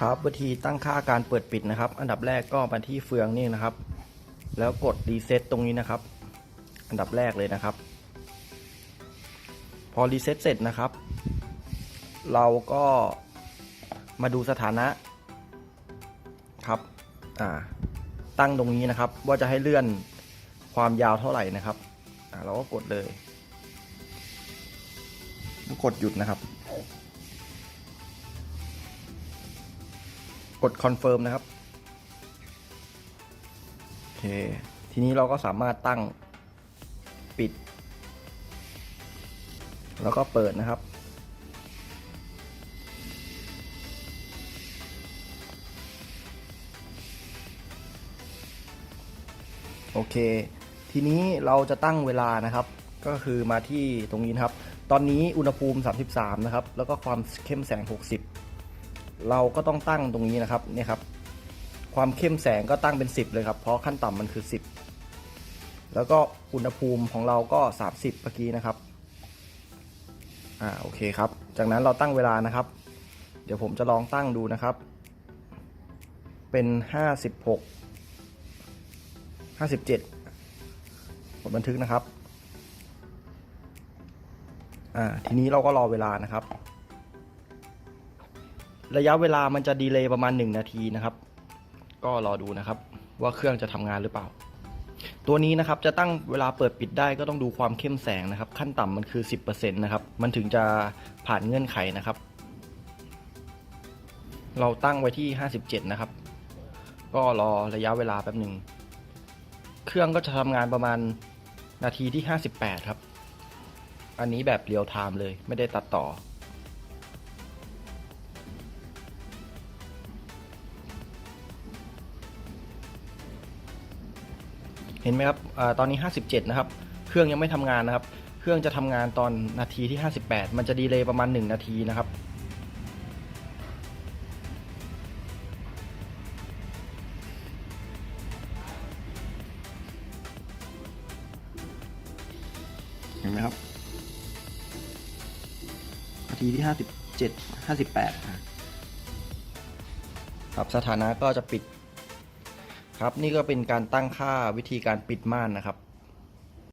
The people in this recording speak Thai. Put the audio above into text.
ครับวิธีตั้งค่าการเปิดปิดนะครับ อันดับแรกก็มาที่เฟืองนี่นะครับ แล้วกดรีเซ็ตตรงนี้นะครับ อันดับแรกเลยนะครับ พอรีเซ็ตเสร็จนะครับ เราก็มาดูสถานะครับอ่าตั้งตรงนี้นะครับ ว่าจะให้เลื่อนความยาวเท่าไหร่นะครับอ่าเราก็กดเลยแล้วกดหยุดนะครับ กดคอนเฟิร์มนะครับโอเคทีนี้เราก็สามารถตั้งปิด แล้วก็เปิดนะครับ โอเค ทีนี้เราจะตั้งเวลานะครับ ก็คือมาที่ตรงนี้นะครับ ตอนนี้อุณหภูมิ 33 นะครับ แล้วก็ความเข้มแสง 60 เราก็ต้องตั้งตรงนี้นะครับเนี่ยครับ ความเข้มแสงก็ตั้งเป็น 10 เลยครับ เพราะขั้นต่ำมันคือ 10 แล้วก็อุณหภูมิของเราก็ 30เมื่อกี้นะครับอ่าโอเคครับ จากนั้นเราตั้งเวลานะครับ เดี๋ยวผมจะลองตั้งดูนะครับ เป็น 56 57กดบันทึกนะครับอ่าทีนี้เราก็รอเวลานะครับ ระยะเวลามันจะดีเลย์ประมาณ 1 นาทีนะครับ ก็รอดูนะครับ ว่าเครื่องจะทำงานหรือเปล่า ตัวนี้นะครับจะตั้งเวลาเปิดปิดได้ก็ต้องดูความเข้มแสงนะครับ ขั้นต่ำมันคือ 10%นะครับมันถึงจะผ่านเงื่อนไขนะครับ เราตั้งไว้ที่ 57 นะครับ ก็รอระยะเวลาแป๊บหนึ่งเครื่องก็จะทำงานประมาณนาทีที่ 58 ครับ อันนี้แบบเรียลไทม์เลยไม่ได้ตัดต่อ เห็นไหมครับอาตอนนี้ 57 นะครับ เครื่องยังไม่ทำงานนะครับ เครื่องจะทำงานตอนนาทีที่ 58 มันจะดีเลย์ประมาณ 1 นาทีนะครับ เห็นไหมครับ นาทีที่ 57 58 ครับสถานะก็จะปิด ครับนี่ก็เป็นการตั้งค่าวิธีการปิดม่านนะครับ